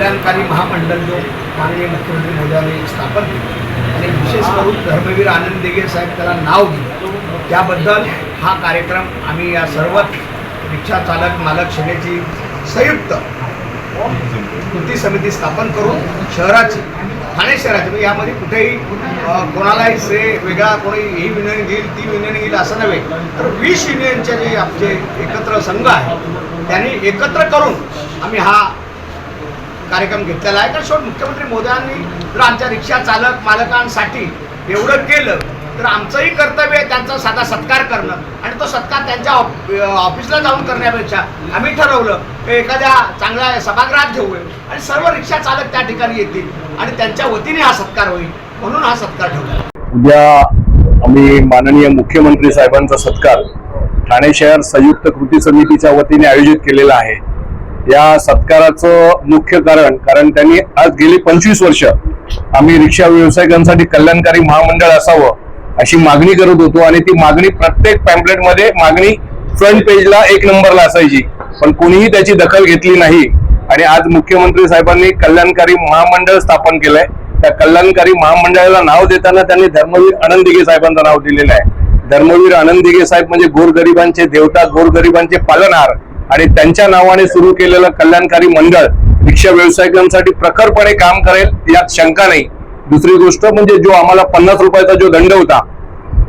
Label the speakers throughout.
Speaker 1: कल्याणकारी महामंडळ जो माननीय मुख्यमंत्री मोदयांनी स्थापन केलं. आणि विशेष करून धर्मवीर आनंद दिघे साहेब त्याला नाव दिलं. त्याबद्दल हा कार्यक्रम आम्ही या सर्व रिक्षा चालक मालक सेनेची संयुक्त कृती समिती स्थापन करून शहराची ठाणे शहराची म्हणजे यामध्ये कुठेही कोणालाही श्रेय वेगळा कोणी ही युनियन घेईल ती युनियन घेईल असं नव्हे. तर वीस युनियनचे जे आमचे एकत्र संघ आहे त्यांनी एकत्र करून आम्ही हा कार्यक्रम घेतलेला आहे. कारण शेवट मुख्यमंत्री मोदयांनी जर आमच्या रिक्षा चालक मालकांसाठी एवढं केलं तर आमचंही कर्तव्य आहे त्यांचा साधा सत्कार करणं. आणि तो सत्कार त्यांच्या ऑफिसला जाऊन करण्यापेक्षा आम्ही ठरवलं की एखाद्या चांगल्या सभागृहात घेऊया आणि सर्व रिक्षा चालक त्या ठिकाणी येतील आणि त्यांच्या वतीने हा सत्कार होईल. म्हणून हा सत्कार ठेवला.
Speaker 2: उद्या आम्ही माननीय मुख्यमंत्री साहेबांचा सत्कार ठाणे शहर संयुक्त कृती समितीच्या वतीने आयोजित केलेला आहे. या सत्काराचं मुख्य कारण कारण त्यांनी आज गेली पंचवीस वर्ष आम्ही रिक्षा व्यावसायिकांसाठी कल्याणकारी महामंडळ असावं अशी मागणी करत होतो आणि ती मागणी प्रत्येक पॅम्पलेटमध्ये मागणी फ्रंट पेजला एक नंबरला असायची. पण कोणीही त्याची दखल घेतली नाही. आणि आज मुख्यमंत्री साहेबांनी कल्याणकारी महामंडळ स्थापन केलंय. त्या कल्याणकारी महामंडळाला नाव देताना त्यांनी धर्मवीर आनंद दिघे साहेबांचं नाव दिलेलं आहे. धर्मवीर आनंद दिघे साहेब म्हणजे गोरगरिबांचे देवता गोरगरिबांचे पालनहार. आणि त्यांच्या नावाने सुरू केलेलं कल्याणकारी मंडळ रिक्षा व्यावसायिकांसाठी प्रखरपणे काम करेल यात शंका नाही. दुसरी गोष्ट म्हणजे जो आम्हाला पन्नास रुपयाचा जो दंड होता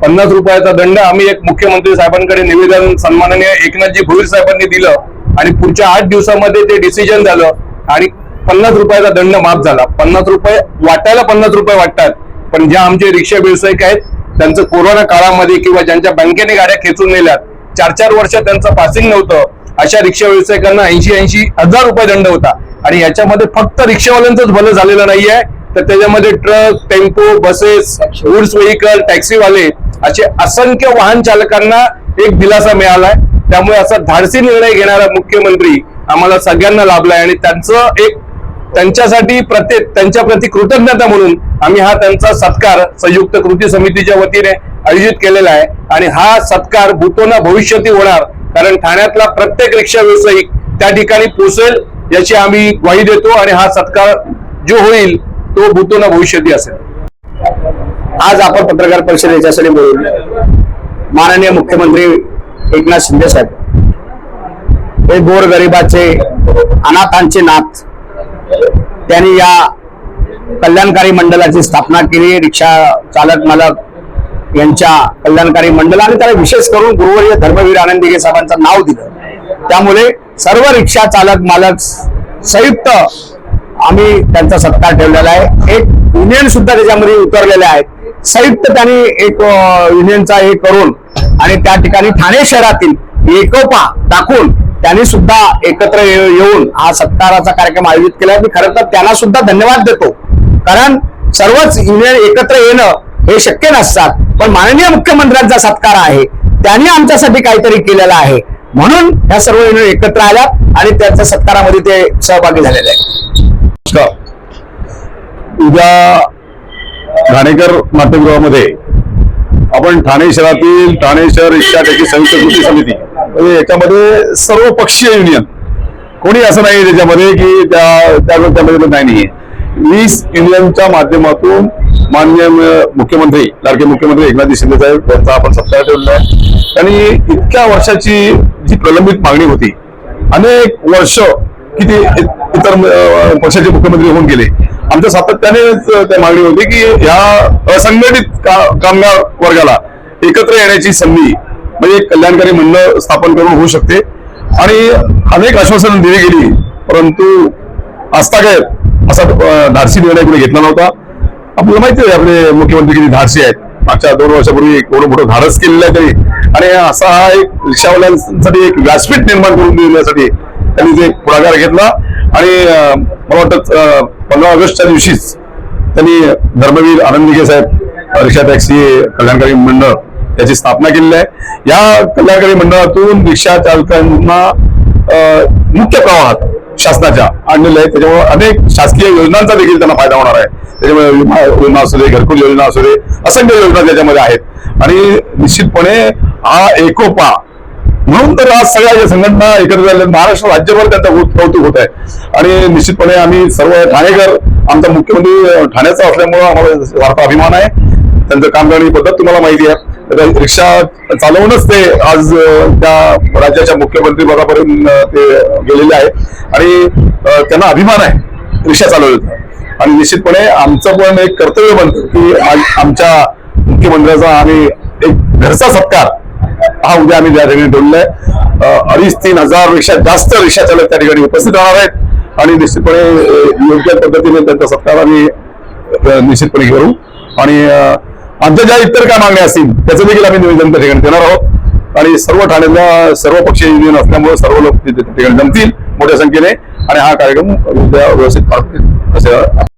Speaker 2: पन्नास रुपयाचा दंड आम्ही एक मुख्यमंत्री साहेबांकडे निवेदन सन्माननीय एकनाथजी भोईर साहेबांनी दिलं आणि पुढच्या आठ दिवसामध्ये ते डिसिजन झालं आणि पन्नास रुपयाचा दंड माफ झाला. पन्नास रुपये वाटायला पन्नास रुपये वाटतात पण ज्या आमचे रिक्षा व्यावसायिक आहेत त्यांचं कोरोना काळामध्ये किंवा ज्यांच्या बँकेने गाड्या खेचून नेल्यात चार चार वर्ष त्यांचं पासिंग नव्हतं अशा रिक्षा व्यावसायिकांना ऐंशी ऐंशी हजार रुपये दंड होता. आणि याच्यामध्ये फक्त रिक्षावाल्यांचंच भलं झालेलं नाहीये. तर त्याच्यामध्ये truck tempo buses goods vehicle टॅक्सीवाले असे असंख्य वाहन चालकांना एक दिलासा मिळालाय. त्यामुळे असा धाडसी निर्णय घेणारा मुख्यमंत्री आम्हाला सगळ्यांना लाभलाय आणि त्यांचं एक त्यांच्यासाठी प्रत्येक त्यांच्या प्रती कृतज्ञता म्हणून आम्ही हा त्यांचा सत्कार संयुक्त कृती समितीच्या वतीने आयोजित केलेला आहे. आणि हा सत्कार भूतोना भविष्यती होणार कारण ठाण्यातला प्रत्येक रिक्षा व्यावसायिक त्या ठिकाणी पोचेल याची आम्ही ग्वाही देतो आणि हा सत्कार जो होईल तो भूतोना भविष्यती असेल.
Speaker 3: आज आपण पत्रकार परिषद याच्यासाठी बोलू. माननीय मुख्यमंत्री एकनाथ शिंदे साहेब हे गोर गरिबाचे अनाथांचे नाथ त्यांनी या कल्याणकारी मंडळाची स्थापना केली. रिक्षा चालक मालक यांच्या कल्याणकारी मंडळ आणि त्याला विशेष करून गुरुवर्य धर्मवीर आनंद साहेबांचं नाव दिलं. त्यामुळे सर्व रिक्षा चालक मालक संयुक्त आम्ही त्यांचा सत्कार ठेवलेला आहे. एक युनियन सुद्धा त्याच्यामध्ये उतरलेले आहेत. संयुक्त त्यांनी एक युनियनचा हे करून आणि त्या ठिकाणी ठाणे शहरातील एकोपा दाखवून त्यांनी सुद्धा एकत्र ये- येऊन हा सत्काराचा कार्यक्रम आयोजित केला मी खरं तर त्यांना सुद्धा धन्यवाद देतो. कारण सर्वच युनियन एकत्र येणं हे शक्य नसतात. पण माननीय मुख्यमंत्र्यांचा सत्कार आहे. त्यांनी आमच्यासाठी काहीतरी केलेलं आहे. म्हणून ह्या सर्व युनियन एकत्र आल्या आणि त्यांच्या सत्कारामध्ये ते सहभागी झालेले आहेत.
Speaker 2: उद्या ठाणेकर नाट्यगृहामध्ये आपण ठाणे शहरातील ठाणे शहर इच्छा त्याची संयुक्त कृती समिती म्हणजे याच्यामध्ये सर्व पक्षीय युनियन कोणी असं नाही त्याच्यामध्ये की त्या त्यामध्ये नाही नाहीये. वीस इंडियनच्या माध्यमातून माननीय मुख्यमंत्री लाडके मुख्यमंत्री एकनाथजी शिंदे साहेब यांचा आपण सत्कार ठेवलेला आहे. आणि इतक्या वर्षाची जी प्रलंबित मागणी होती अनेक वर्ष किती इतर पक्षाचे मुख्यमंत्री होऊन गेले. आमच्या सातत्यानेच त्या मागणी होती की ह्या असंघटित का- कामगार वर्गाला एकत्र येण्याची संधी म्हणजे एक कल्याणकारी मंडळ स्थापन करून होऊ शकते. आणि अनेक आश्वासनं दिली गेली परंतु आजतागत असा धाडसी निर्णय कुणी घेतला नव्हता. आपल्याला माहिती आहे आपले मुख्यमंत्री किती धाडसी आहेत. मागच्या दोन वर्षापूर्वी एवढं मोठं धाडस केलेलं आहे तरी. आणि असा हा एक रिक्षावाल्यांसाठी एक व्यासपीठ निर्माण करून देण्यासाठी त्यांनी जे पुढाकार घेतला. आणि मला वाटतं पंधरा ऑगस्टच्या दिवशीच त्यांनी धर्मवीर आनंदिके साहेब रिक्षा टॅक्सी कल्याणकारी मंडळ याची स्थापना केलेली आहे. या कल्याणकारी मंडळातून रिक्षा चालकांना मुख्य प्रवाहात शासनाच्या आणलेलं आहे त्याच्यामुळे अनेक शासकीय योजनांचा देखील त्यांना फायदा होणार आहे. त्याच्यामुळे विमा योजना असू दे घरकुल योजना असू दे असंख्य योजना त्याच्यामध्ये आहेत. आणि निश्चितपणे हा एकोपा
Speaker 4: म्हणून तर आज सगळ्या ज्या संघटना एकत्र झाल्या. महाराष्ट्र राज्यभर त्यांचा कौतुक होत आहे. आणि निश्चितपणे आम्ही सर्व ठाणेकर आमचा मुख्यमंत्री ठाण्याचा असल्यामुळं आम्हाला वार्ता अभिमान आहे. त्यांचं काम करण्याची पद्धत तुम्हाला माहिती आहे. रिक्षा चालवूनच ते आज त्या राज्याच्या मुख्यमंत्री पदापर्यंत ते गेलेले आहे आणि त्यांना अभिमान आहे रिक्षा चालवण्याचा. आणि निश्चितपणे आमचं पण एक कर्तव्य बनतं की आज आमच्या मुख्यमंत्र्याचा आम्ही एक घरचा सत्कार हा उद्या आम्ही त्या ठिकाणी ठेवलेला आहे. अडीच तीन हजार रिक्षा जास्त रिक्षा चालक त्या ठिकाणी उपस्थित राहणार आहेत. आणि निश्चितपणे योग्य पद्धतीने त्यांचा सत्कार आम्ही निश्चितपणे करू. आणि आमच्या ज्या इतर काय मागण्या असतील त्याचं देखील आम्ही निवेदन त्या ठिकाणी देणार आहोत. आणि सर्व ठाण्याला सर्व पक्षीय युनियन असल्यामुळे सर्व लोक तिथे ठिकाणी जमतील मोठ्या संख्येने. आणि हा कार्यक्रम उद्या व्यवस्थित पार असं